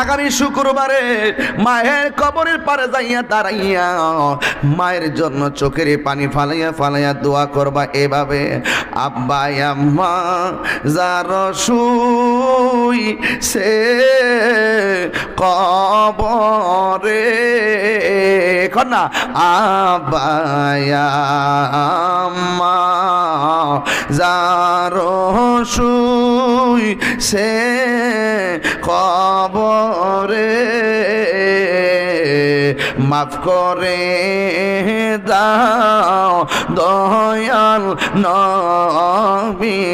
আগামী শুক্রবারে মায়ের কবরের পারে যাইয়া দাঁড়াইয়া মায়ের জন্য চোখের পানি ফালাইয়া ফালাইয়া দোয়া করবা এভাবে আব্বা আম্মা, যার শুই সে কবরে কন্যা আব্বা আম্মা, যার শুই সে কবরে মাফ করে দাও দয়াল নবীর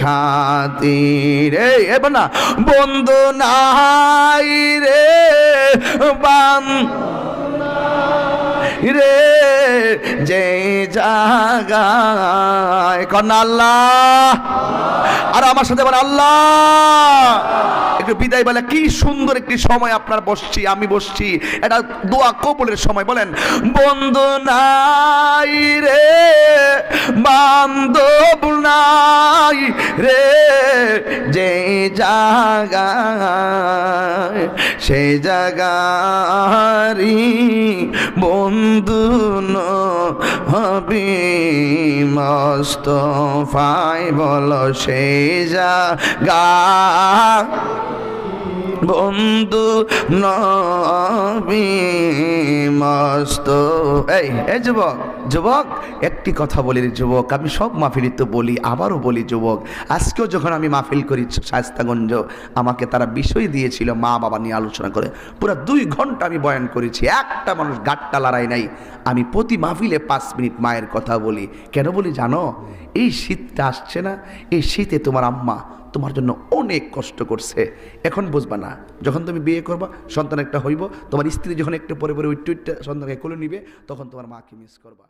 খাতির। এবার না বন্ধু নাই রে বান রে যে জাগায় কন্যা আল্লাহ। আর আমার সাথে বলে, আল্লাহ! একটু বিদায় বলে, কি সুন্দর একটি সময় আপনার বসছি, আমি বসছি। এটা দোয়া কবুলের সময়, বলেন। বন্ধু নাই রে বান্ধব নাই রে, যে জাগায় সেই জাগারি বন্ধু হবি মস্ত ফাই বল সেই জাগা বন্ধু নবী এই এই যুবক যুবক, একটি কথা বলি যুবক, আমি সব মাহফিলি তো বলি, আবারও বলি যুবক, আজকেও যখন আমি মাহফিল করি শাস্তাগঞ্জ আমাকে তারা বিষয় দিয়েছিল মা বাবা নিয়ে আলোচনা করে। পুরো দুই ঘণ্টা আমি বয়ান করেছি, একটা মানুষ গাট্টা লড়াই নাই। আমি প্রতি মাহফিলে পাঁচ মিনিট মায়ের কথা বলি। কেন বলি জানো? এই শীতটা আসছে না, এই শীতে তোমার আম্মা তোমার জন্য অনেক কষ্ট করছে। এখন বুঝবা না, যখন তুমি বিয়ে করবা, সন্তান একটা হইব, তোমার স্ত্রী যখন একটু পরে পরে উইট্টু সন্তানকে কোলে নিবে, তখন তোমার মাকে মিস করবা।